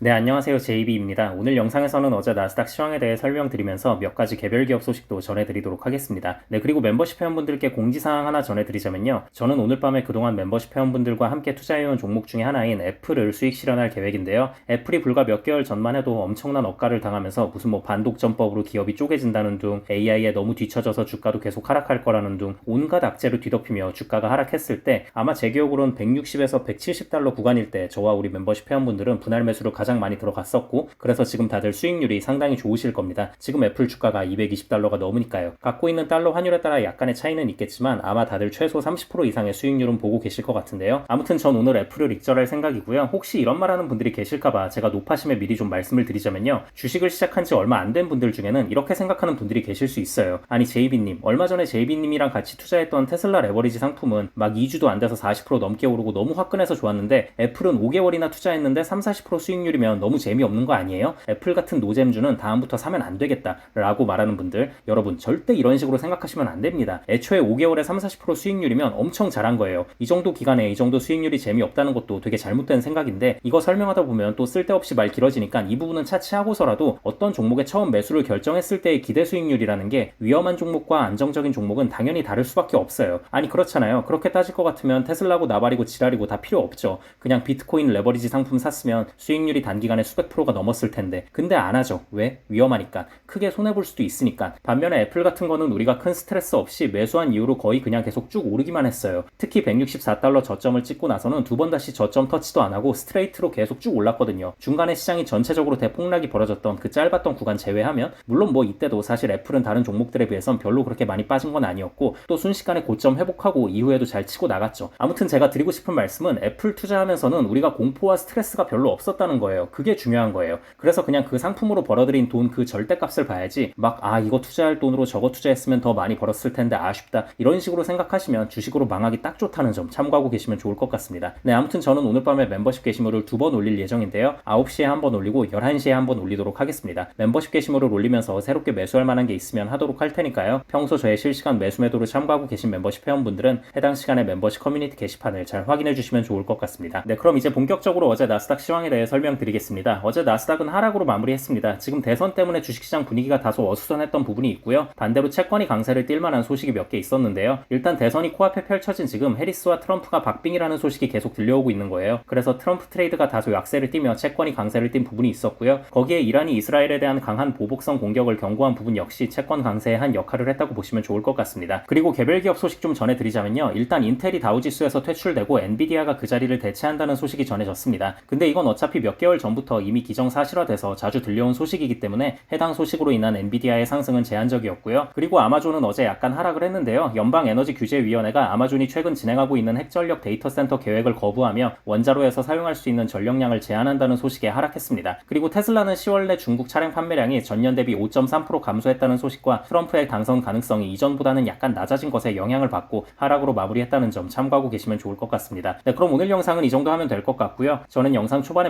네, 안녕하세요. JB입니다. 오늘 영상에서는 어제 나스닥 시황에 대해 설명드리면서 몇 가지 개별 기업 소식도 전해드리도록 하겠습니다. 네, 그리고 멤버십 회원분들께 공지사항 하나 전해드리자면요. 저는 오늘 밤에 그동안 멤버십 회원분들과 함께 투자해온 종목 중에 하나인 애플을 수익 실현할 계획인데요. 애플이 불과 몇 개월 전만 해도 엄청난 억가를 당하면서 무슨 뭐 반독점법으로 기업이 쪼개진다는 둥, AI에 너무 뒤처져서 주가도 계속 하락할 거라는 둥, 온갖 악재로 뒤덮이며 주가가 하락했을 때 아마 제 기억으로는 160에서 170달러 구간일 때 저와 우리 멤버십 회원분들은 분할 매수로 가장 많이 들어갔었고 그래서 지금 다들 수익률이 상당히 좋으실 겁니다. 지금 애플 주가가 220달러가 넘으니까요. 갖고 있는 달러 환율에 따라 약간의 차이는 있겠지만 아마 다들 최소 30% 이상의 수익률은 보고 계실 것 같은데요. 아무튼 전 오늘 애플을 익절할 생각이고요. 혹시 이런 말 하는 분들이 계실까봐 제가 높아심에 미리 좀 말씀을 드리자면요. 주식을 시작한 지 얼마 안 된 분들 중에는 이렇게 생각하는 분들이 계실 수 있어요. 아니 제이비님 얼마 전에 제이비님이랑 같이 투자했던 테슬라 레버리지 상품은 막 2주도 안 돼서 40% 넘게 오르고 너무 화끈해서 좋았는데 애플은 5개월이나 투자했는데 3, 40% 수익률이 면 너무 재미없는 거 아니에요? 애플 같은 노잼주는 다음부터 사면 안 되겠다 라고 말하는 분들 여러분 절대 이런 식으로 생각하시면 안 됩니다. 애초에 5개월에 3, 40% 수익률이면 엄청 잘한 거예요. 이 정도 기간에 이 정도 수익률이 재미없다는 것도 되게 잘못된 생각인데 이거 설명하다 보면 또 쓸데없이 말 길어지니까 이 부분은 차치하고서라도 어떤 종목에 처음 매수를 결정했을 때의 기대 수익률이라는 게 위험한 종목과 안정적인 종목은 당연히 다를 수밖에 없어요. 아니 그렇잖아요. 그렇게 따질 것 같으면 테슬라고 나발이고 지랄이고 다 필요 없죠. 그냥 비트코인 레버리지 상품 샀으면 수익률이 단기간에 수백 프로가 넘었을 텐데 근데 안 하죠. 왜? 위험하니까. 크게 손해 볼 수도 있으니까. 반면에 애플 같은 거는 우리가 큰 스트레스 없이 매수한 이후로 거의 그냥 계속 쭉 오르기만 했어요. 특히 164달러 저점을 찍고 나서는 두 번 다시 저점 터치도 안 하고 스트레이트로 계속 쭉 올랐거든요. 중간에 시장이 전체적으로 대폭락이 벌어졌던 그 짧았던 구간 제외하면 물론 뭐 이때도 사실 애플은 다른 종목들에 비해선 별로 그렇게 많이 빠진 건 아니었고 또 순식간에 고점 회복하고 이후에도 잘 치고 나갔죠. 아무튼 제가 드리고 싶은 말씀은 애플 투자하면서는 우리가 공포와 스트레스가 별로 없었다는 거예요. 그게 중요한 거예요. 그래서 그냥 그 상품으로 벌어들인 돈 그 절대값을 봐야지 막 아 이거 투자할 돈으로 저거 투자했으면 더 많이 벌었을 텐데 아쉽다 이런 식으로 생각하시면 주식으로 망하기 딱 좋다는 점 참고하고 계시면 좋을 것 같습니다. 네 아무튼 저는 오늘 밤에 멤버십 게시물을 두 번 올릴 예정인데요. 9시에 한 번 올리고 11시에 한 번 올리도록 하겠습니다. 멤버십 게시물을 올리면서 새롭게 매수할 만한 게 있으면 하도록 할 테니까요. 평소 저의 실시간 매수 매도를 참고하고 계신 멤버십 회원분들은 해당 시간에 멤버십 커뮤니티 게시판을 잘 확인해 주시면 좋을 것 같습니다. 네 그럼 이제 본격적으로 어제 나스닥 시황에 대해 설명드 리겠습니다. 어제 나스닥은 하락으로 마무리했습니다. 지금 대선 때문에 주식시장 분위기가 다소 어수선했던 부분이 있고요. 반대로 채권이 강세를 띌 만한 소식이 몇 개 있었는데요. 일단 대선이 코앞에 펼쳐진 지금 해리스와 트럼프가 박빙이라는 소식이 계속 들려오고 있는 거예요. 그래서 트럼프 트레이드가 다소 약세를 띠며 채권이 강세를 띈 부분이 있었고요. 거기에 이란이 이스라엘에 대한 강한 보복성 공격을 경고한 부분 역시 채권 강세에 한 역할을 했다고 보시면 좋을 것 같습니다. 그리고 개별 기업 소식 좀 전해드리자면요. 일단 인텔이 다우지수에서 퇴출되고 엔비디아가 그 자리를 대체한다는 소식이 전해졌습니다. 근데 이건 어차피 몇 개월 전부터 이미 기정 사실화돼서 자주 들려온 소식이기 때문에 해당 소식으로 인한 엔비디아의 상승은 제한적이었고요. 그리고 아마존은 어제 약간 하락을 했는데요. 연방 에너지 규제위원회가 아마존이 최근 진행하고 있는 핵전력 데이터 센터 계획을 거부하며 원자로에서 사용할 수 있는 전력량을 제한한다는 소식에 하락했습니다. 그리고 테슬라는 10월 내 중국 차량 판매량이 전년 대비 5.3% 감소했다는 소식과 트럼프의 당선 가능성이 이전보다는 약간 낮아진 것에 영향을 받고 하락으로 마무리했다는 점 참고하고 계시면 좋을 것 같습니다. 네, 그럼 오늘 영상은 이 정도 하면 될 것 같고요. 저는 영상 초반에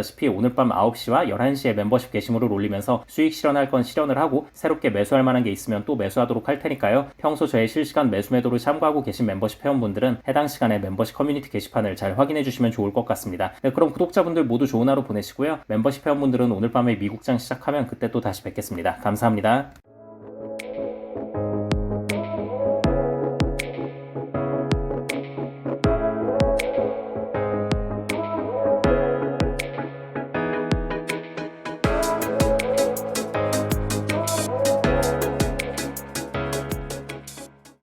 말씀드렸다시피 오늘 밤 9시와 11시에 멤버십 게시물을 올리면서 수익 실현할 건 실현을 하고 새롭게 매수할 만한 게 있으면 또 매수하도록 할 테니까요. 평소 저의 실시간 매수 매도를 참고하고 계신 멤버십 회원분들은 해당 시간에 멤버십 커뮤니티 게시판을 잘 확인해 주시면 좋을 것 같습니다. 네, 그럼 구독자분들 모두 좋은 하루 보내시고요. 멤버십 회원분들은 오늘 밤에 미국장 시작하면 그때 또 다시 뵙겠습니다. 감사합니다.